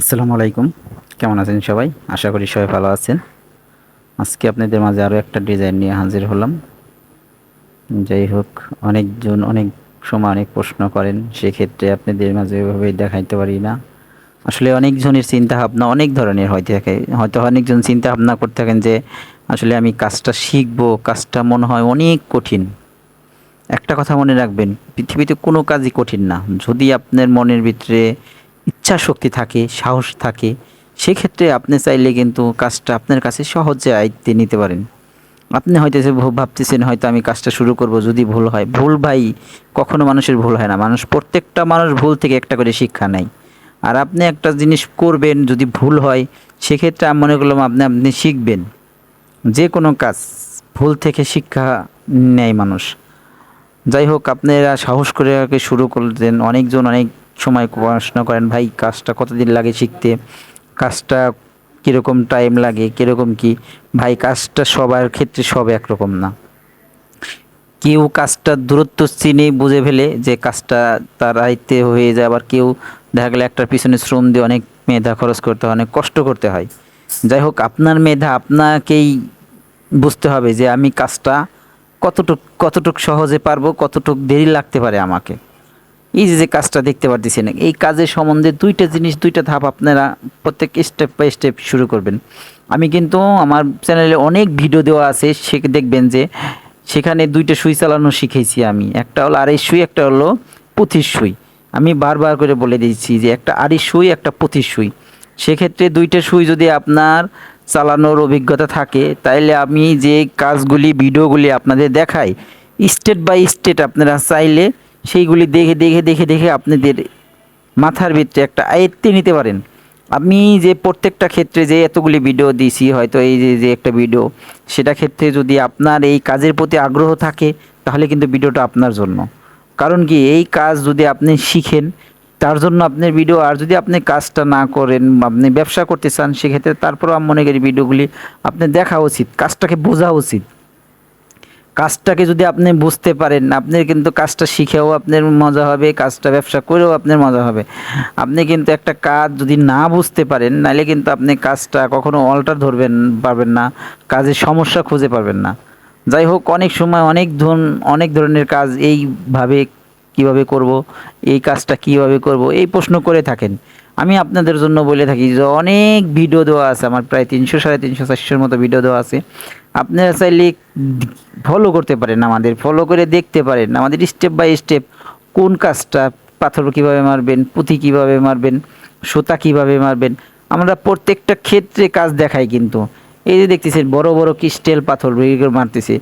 আসসালামু আলাইকুম। কেমন আছেন সবাই? আশা করি সবাই ভালো আছেন। আজকে আপনাদের মাঝে আরও একটা ডিজাইন নিয়ে হাজির হলাম। যাই হোক, অনেকজন অনেক সময় অনেক প্রশ্ন করেন, সেক্ষেত্রে আপনাদের মাঝে এভাবে দেখাইতে পারি না। আসলে অনেকজনের চিন্তা ভাবনা অনেক ধরনের হয়ে থাকে। হয়তো অনেকজন চিন্তা ভাবনা করতে থাকেন যে, আসলে আমি কাজটা শিখব, কাজটা মনে হয় অনেক কঠিন। একটা কথা মনে রাখবেন, পৃথিবীতে কোনো কাজই কঠিন না। যদি আপনার মনের ভিতরে ইচ্ছা শক্তি থাকে, সাহস থাকে, সেক্ষেত্রে আপনি চাইলে কিন্তু কাজটা আপনার কাছে সহজে আয়ত্তে নিতে পারেন। আপনি হয়তো যে ভাবতেছেন, হয়তো আমি কাজটা শুরু করব যদি ভুল হয়। ভুল ভাই, কখনো মানুষের ভুল হয় না। মানুষ, প্রত্যেকটা মানুষ ভুল থেকে একটা করে শিক্ষা নেয়। আর আপনি একটা জিনিস করবেন যদি ভুল হয়, সেক্ষেত্রে আমি মনে করলাম আপনি আপনি শিখবেন। যে কোনো কাজ, ভুল থেকে শিক্ষা নেয় মানুষ। যাই হোক, আপনারা সাহস করে শুরু করলেন। অনেকজন অনেক সময় পড়াশোনা করেন, ভাই, কাজটা কতদিন লাগে শিখতে? কাজটা কীরকম টাইম লাগে? কীরকম কি? ভাই, কাজটা সবার ক্ষেত্রে সব একরকম না। কেউ কাজটা দূরত্ব চিনে বুঝে ফেলে যে কাজটা তার আয়ত্তে হয়ে যায়। আবার কেউ দেখা গেলে একটার পিছনে শ্রম দিয়ে অনেক মেধা খরচ করতে হয়, অনেক কষ্ট করতে হয়। যাই হোক, আপনার মেধা আপনাকেই বুঝতে হবে যে আমি কাজটা কতটুক কতটুক সহজে পারব, কতটুক দেরি লাগতে পারে আমাকে। এই যে যে কাজটা দেখতে পারতেছি পারতেছেন এই কাজের সম্বন্ধে দুইটা জিনিস, দুইটা ধাপ আপনারা প্রত্যেক স্টেপ বাই স্টেপ শুরু করবেন। আমি কিন্তু আমার চ্যানেলে অনেক ভিডিও দেওয়া আছে, সে দেখবেন যে সেখানে দুইটা সুই চালানো শিখেছি আমি। একটা হলো আড়াই সুই, একটা হলো পঁচিশ সুই। আমি বারবার করে বলে দিয়েছি যে একটা আড়ি সুই, একটা পঁচিশ সুই। সেক্ষেত্রে দুইটা সুই যদি আপনার চালানোর অভিজ্ঞতা থাকে, তাইলে আমি যে কাজগুলি ভিডিওগুলি আপনাদের দেখাই স্টেট বাই স্টেট আপনারা চাইলে সেইগুলি দেখে দেখে দেখে দেখে আপনাদের মাথার ভিতরে একটা আয়ত্তে নিতে পারেন। আমি যে প্রত্যেকটা ক্ষেত্রে যে এতগুলি ভিডিও দিয়েছি হয়তো এই যে যে একটা ভিডিও, সেটা ক্ষেত্রে যদি আপনার এই কাজের প্রতি আগ্রহ থাকে, তাহলে কিন্তু ভিডিওটা আপনার জন্য। কারণ কি, এই কাজ যদি আপনি শিখেন, তার জন্য আপনার ভিডিও, আর যদি আপনি কাজটা না করেন আপনি ব্যবসা করতে চান, সেক্ষেত্রে তারপরেও আমি মনে করি ভিডিওগুলি আপনি দেখা উচিত, কাজটাকে বোঝা উচিত। কাজটাকে যদি আপনি বুঝতে পারেন আপনার কিন্তু কাজটা শিখেও আপনার মজা হবে, কাজটা ব্যবসা করেও আপনার মজা হবে। আপনি কিন্তু একটা কাজ যদি না বুঝতে পারেন, নাহলে কিন্তু আপনি কাজটা কখনো অল্টার ধরবেন, পারবেন না, কাজের সমস্যা খুঁজে পারবেন না। যাই হোক, অনেক সময় অনেক ধরন, অনেক ধরনের কাজ এইভাবে কীভাবে করব, এই কাজটা কীভাবে করব, এই প্রশ্ন করে থাকেন। আমি আপনাদের জন্য বলে থাকি যে অনেক ভিডিও দেওয়া আছে, আমার প্রায় তিনশো, সাড়ে তিনশো, চারশোর মতো ভিডিও দেওয়া আছে। আপনারা চাইলে ফলো করতে পারেন আমাদের ফলো করে দেখতে পারেন আমাদের স্টেপ বাই স্টেপ কোন কাজটা, পাথর কীভাবে মারবেন, পুঁথি কীভাবে মারবেন, সুতা কীভাবে মারবেন, আমরা প্রত্যেকটা ক্ষেত্রে কাজ দেখাই কিন্তু। এই যে দেখতেছেন, বড় বড় ক্রিস্টেল পাথর মারতেছে।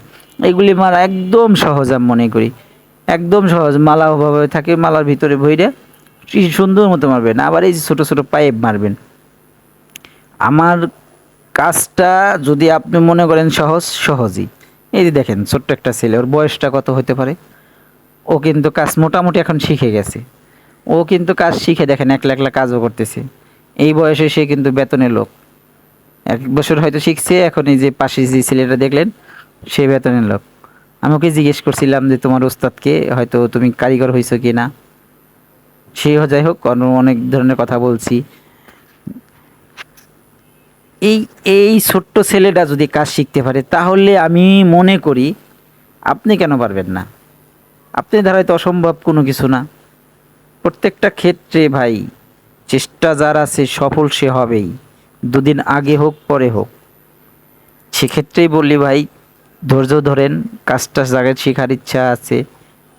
এগুলি মারা একদম সহজ আমি মনে করি। একদম সহজ মালা ওভাবে থাকে, মালার ভিতরে ভইরে সুন্দর মতো মারবেন, আবার এই যে ছোটো ছোটো পাইপ মারবেন। আমার কাজটা যদি আপনি মনে করেন সহজ, সহজই। এই যে দেখেন, ছোট্ট একটা ছেলে, ওর বয়সটা কত হতে পারে? ও কিন্তু কাজ মোটামুটি এখন শিখে গেছে। ও কিন্তু কাজ শিখে দেখেন, একলা একলা কাজও করতেছে। এই বয়সে সে কিন্তু বেতনের লোক। এক বছর হয়তো শিখছে, এখন এই যে পাশে যে ছেলেটা দেখলেন, সে বেতনের লোক। আমি ওকে জিজ্ঞেস করছিলাম যে, তোমার ওস্তাদকে হয়তো তুমি কারিগর হয়েছো কি না সেও যাই হোক অনেক ধরনের কথা বলছি। এই এই ছোট্ট ছেলেটা যদি কাজ শিখতে পারে, তাহলে আমি মনে করি আপনি কেন পারবেন না? আপনি দ্বারা তো অসম্ভব কোনো কিছু না। প্রত্যেকটা ক্ষেত্রে ভাই, চেষ্টা যার আছে সফল সে হবেই। দুদিন আগে হোক, পরে হোক। সেক্ষেত্রেই বললি ভাই, ধৈর্য ধরেন, কাজটা জায়গায় শেখার ইচ্ছা আছে,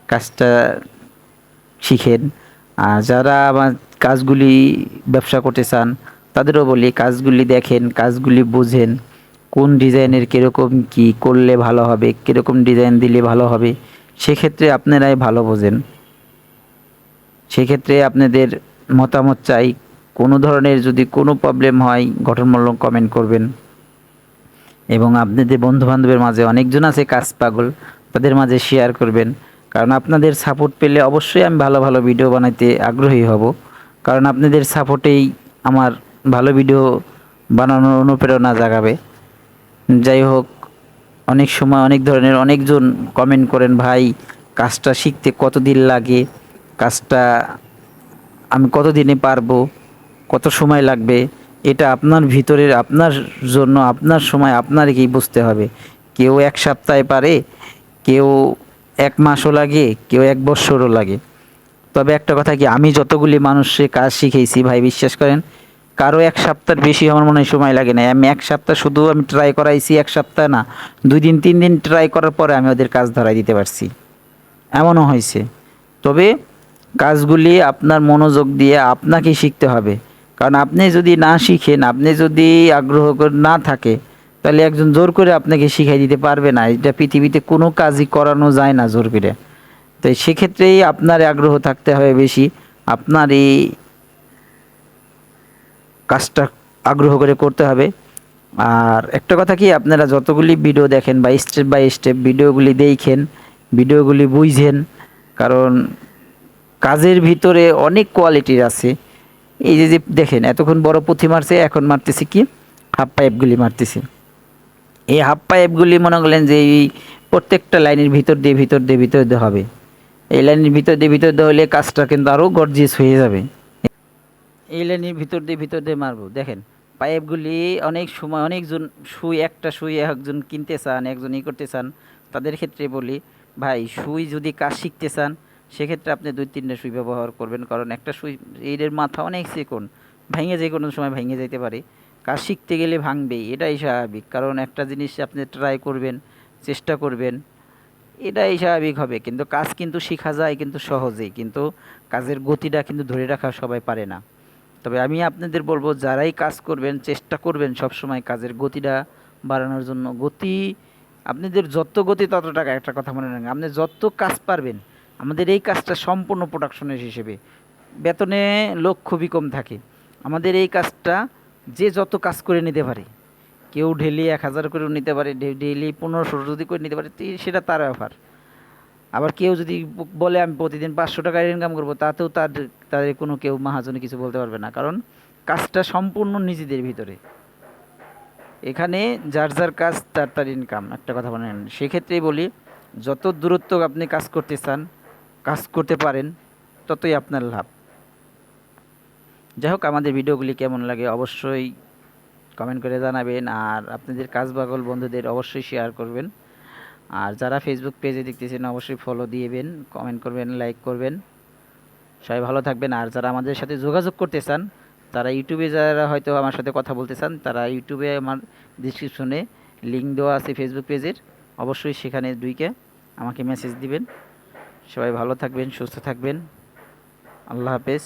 কাজটা শিখেন। যারা আমার কাজগুলি ব্যবসা করতে চান, তাদেরও বলি, কাজগুলি দেখেন, কাজগুলি বুঝেন, কোন ডিজাইনের কীরকম কি করলে ভালো হবে, কীরকম ডিজাইন দিলে ভালো হবে, সেক্ষেত্রে আপনারাই ভালো বোঝেন। সেক্ষেত্রে আপনাদের মতামত চাই, কোনো ধরনের যদি কোনো প্রবলেম হয়, গঠনমূলক কমেন্ট করবেন। এবং আপনাদের বন্ধু বান্ধবের মাঝে অনেকজন আছে কাজ পাগল, তাদের মাঝে শেয়ার করবেন। কারণ আপনাদের সাপোর্ট পেলে অবশ্যই আমি ভালো ভালো ভিডিও বানাইতে আগ্রহী হব। কারণ আপনাদের সাপোর্টেই আমার ভালো ভিডিও বানানোর অনুপ্রেরণা জাগাবে। যাই হোক, অনেক সময় অনেক ধরনের অনেকজন কমেন্ট করেন, ভাই, কাজটা শিখতে কতদিন লাগে? কাজটা আমি কতদিনে পারব? কত সময় লাগবে? এটা আপনার ভিতরের, আপনার জন্য, আপনার সময়, আপনারকেই বুঝতে হবে। কেউ এক সপ্তাহে পারে, কেউ এক মাসও লাগে, কেউ এক বৎসরও লাগে। তবে একটা কথা কি, আমি যতগুলি মানুষে কাজ শিখেছি, ভাই বিশ্বাস করেন, কারও এক সপ্তাহ বেশি আমার মনে হয় সময় লাগে না আমি এক সপ্তাহ শুধু আমি ট্রাই করাইছি, এক সপ্তাহ না, দুই দিন, তিন দিন ট্রাই করার পরে আমি ওদের কাজ ধরাই দিতে পারছি। এমনও হয়েছে। তবে কাজগুলি আপনার মনোযোগ দিয়ে আপনাকেই শিখতে হবে। কারণ আপনি যদি না শিখেন, আপনি যদি আগ্রহ না থাকে তাহলে একজন জোর করে আপনাকে শিখাই দিতে পারবে না। এটা পৃথিবীতে কোনো কাজই করানো যায় না জোর করে। তো সেক্ষেত্রেই আপনার আগ্রহ থাকতে হবে বেশি। আপনার এই কাজটা আগ্রহ করে করতে হবে। আর একটা কথা কি, আপনারা যতগুলি ভিডিও দেখেন বা স্টেপ বাই স্টেপ ভিডিওগুলি দেখেন, ভিডিওগুলি বুঝেন, কারণ কাজের ভিতরে অনেক কোয়ালিটির আছে। এই যে যে দেখেন, এতক্ষণ বড় পুঁথি মারছে, এখন মারতেছি কি? হাফ পাইপগুলি মারতেছি। এই হাফ পাইপগুলি মনে করলেন যে এই প্রত্যেকটা লাইনের ভিতর দিয়ে ভিতর দিয়ে ভিতর দিয়ে হবে। এই লাইনের ভিতর দিয়ে ভিতর দিয়ে হলে কাজটা কিন্তু আরও গর্জিয়াস হয়ে যাবে। এই লাইনের ভিতর দিয়ে ভিতর দিয়ে মারবো। দেখেন পাইপগুলি অনেক সময় অনেকজন সুই, একটা সুই একজন কিনতে চান, একজন ই করতে চান, তাদের ক্ষেত্রে বলি, ভাই, সুই যদি কাজ শিখতে চান, সেক্ষেত্রে আপনি দুই, তিনটা সুই ব্যবহার করবেন। কারণ একটা সুই এর মাথা অনেক চিকন ভেঙে যে কোনো সময় ভেঙে যেতে পারে। কাজ শিখতে গেলে ভাঙবেই, এটাই স্বাভাবিক। কারণ একটা জিনিস আপনি ট্রাই করবেন, চেষ্টা করবেন, এটাই স্বাভাবিক হবে। কিন্তু কাজ কিন্তু শেখা যায় কিন্তু সহজেই, কিন্তু কাজের গতিটা কিন্তু ধরে রাখা সবাই পারে না। তবে আমি আপনাদের বলব, যারাই কাজ করবেন, চেষ্টা করবেন সব সময় কাজের গতিটা বাড়ানোর জন্য। গতি, আপনাদের যত গতি তত টাকা, একটা কথা মনে রাখবেন, আপনি যত কাজ পারবেন, আমাদের এই কাজটা সম্পূর্ণ প্রোডাকশনের হিসেবে। বেতনে লোক খুবই কম থাকে। আমাদের এই কাজটা যে যত কাজ করে নিতে পারে, কেউ ডেলি এক হাজার করেও নিতে পারে ডেইলি পনেরোশো যদি করে নিতে পারে সেটা তার ব্যাপার। আবার কেউ যদি বলে, আমি প্রতিদিন পাঁচশো টাকা ইনকাম করব, তাতেও তার, তাদের কোনো কেউ মহাজনে কিছু বলতে পারবে না। কারণ কাজটা সম্পূর্ণ নিজেদের ভিতরে। এখানে যার যার কাজ, তার তার ইনকাম একটা কথা বলে নেন সেক্ষেত্রেই বলি, যত দূরত্ব আপনি কাজ করতে চান, কাজ করতে পারেন, ততই আপনার লাভ। যাই হোক আমাদের ভিডিওগুলি কেমন লাগে অবশ্যই কমেন্ট করে জানাবেন আর আপনাদের কাজ বাগল বন্ধুদের অবশ্যই শেয়ার করবেন। আর যারা ফেসবুক পেজে দেখতেছেন, অবশ্যই ফলো দিয়েবেন কমেন্ট করবেন লাইক করবেন। সবাই ভালো থাকবেন। আর যারা আমাদের সাথে যোগাযোগ করতে চান, তারা ইউটিউবে যারা হয়তো আমার সাথে কথা বলতে চান, তারা ইউটিউবে আমার ডিসক্রিপশনে লিঙ্ক দেওয়া আছে ফেসবুক পেজের অবশ্যই সেখানে দুইকে আমাকে মেসেজ দিবেন। সবাই ভালো থাকবেন, সুস্থ থাকবেন। আল্লাহ হাফেজ।